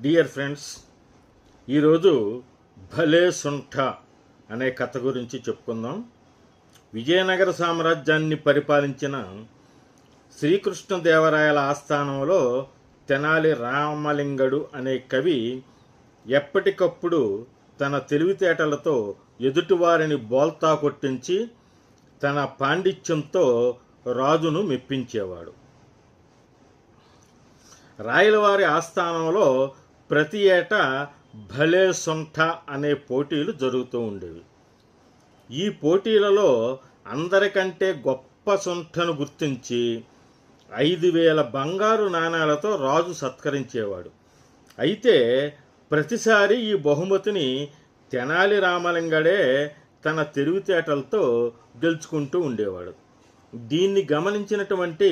Dear friends ఈరోజు భలే సుంఠ అనే కథ గురించి చెప్పుకుందాం. విజయనగర సామ్రాజ్యాన్ని పరిపాలించిన శ్రీకృష్ణదేవరాయల ఆస్థానంలో తెనాలి రామలింగడు అనే కవి ఎప్పటికప్పుడు తన తెలివితేటలతో ఎదుటివారిని బోల్తా కొట్టించి తన పాండిత్యంతో రాజును మెప్పించేవాడు. రాయలవారి ఆస్థానంలో ప్రతి ఏటా భలే సొంఠ అనే పోటీలు జరుగుతూ ఉండేవి. ఈ పోటీలలో అందరికంటే గొప్ప సొంఠను గుర్తించి ఐదు వేల బంగారు నాణాలతో రాజు సత్కరించేవాడు. అయితే ప్రతిసారి ఈ బహుమతిని తెనాలి రామలింగడే తన తెలివితేటలతో గెలుచుకుంటూ ఉండేవాడు. దీన్ని గమనించినటువంటి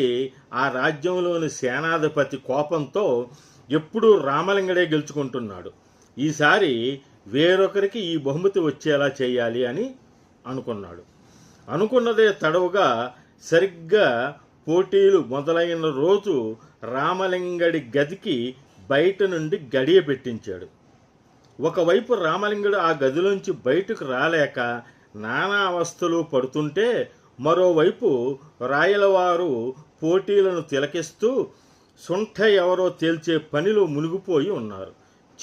ఆ రాజ్యంలోని సేనాధిపతి కోపంతో ఎప్పుడూ రామలింగడే గెలుచుకుంటున్నాడు. ఈసారి వేరొకరికి ఈ బహుమతి వచ్చేలా చేయాలి అని అనుకున్నాడు. అనుకున్నదే తడవుగా సరిగ్గా పోటీలు మొదలైన రోజు రామలింగడి గదికి బయట నుండి గడియ పెట్టించాడు. ఒకవైపు రామలింగుడు ఆ గదిలోంచి బయటకు రాలేక నానా అవస్థలు పడుతుంటే మరోవైపు రాయలవారు పోటీలను తిలకిస్తూ సుంఠ ఎవరో తేల్చే పనిలో మునిగిపోయి ఉన్నారు.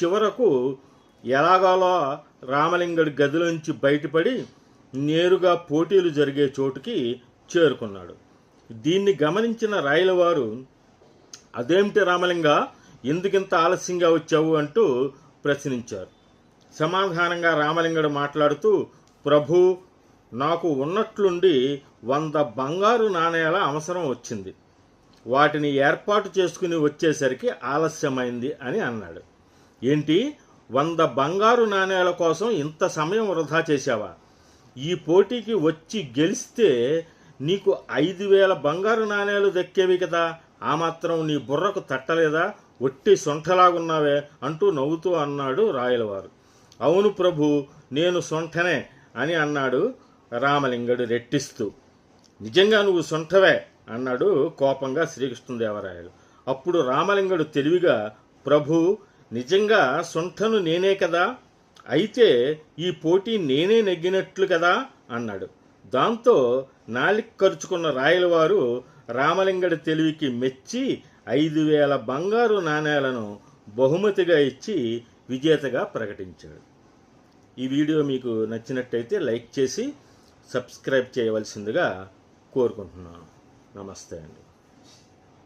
చివరకు ఎలాగాలో రామలింగడి గదిలోంచి బయటపడి నేరుగా పోటీలు జరిగే చోటుకి చేరుకున్నాడు. దీన్ని గమనించిన రాయలవారు అదేమిటి రామలింగ ఎందుకింత ఆలస్యంగా వచ్చావు? అంటూ ప్రశ్నించారు. సమాధానంగా రామలింగడు మాట్లాడుతూ ప్రభు నాకు ఉన్నట్లుండి వంద బంగారు నాణేల అవసరం వచ్చింది. వాటిని ఏర్పాటు చేసుకుని వచ్చేసరికి ఆలస్యమైంది అని అన్నాడు. ఏంటి? వంద బంగారు నాణేల కోసం ఇంత సమయం వృధా చేశావా? ఈ పోటీకి వచ్చి గెలిస్తే నీకు ఐదు వేల బంగారు నాణేలు దక్కేవి కదా. ఆ మాత్రం నీ బుర్రకు తట్టలేదా? ఒట్టి సొంఠలాగున్నావే అంటూ నవ్వుతూ అన్నాడు రాయలవారు. అవును ప్రభు నేను సొంఠనే అని అన్నాడు రామలింగడు రెట్టిస్తూ. నిజంగా నువ్వు సొంఠవే? అన్నాడు కోపంగా శ్రీకృష్ణదేవరాయలు. అప్పుడు రామలింగడు తెలివిగా ప్రభు నిజంగా సుంఠను నేనే కదా? అయితే ఈ పోటీ నేనే నెగ్గినట్లు కదా? అన్నాడు. దాంతో నాలిక్ ఖర్చుకున్న రాయలవారు రామలింగడి తెలివికి మెచ్చి ఐదు వేల బంగారు నాణేలను బహుమతిగా ఇచ్చి విజేతగా ప్రకటించాడు. ఈ వీడియో మీకు నచ్చినట్టయితే లైక్ చేసి సబ్స్క్రైబ్ చేయవలసిందిగా కోరుకుంటున్నాను. Namastando.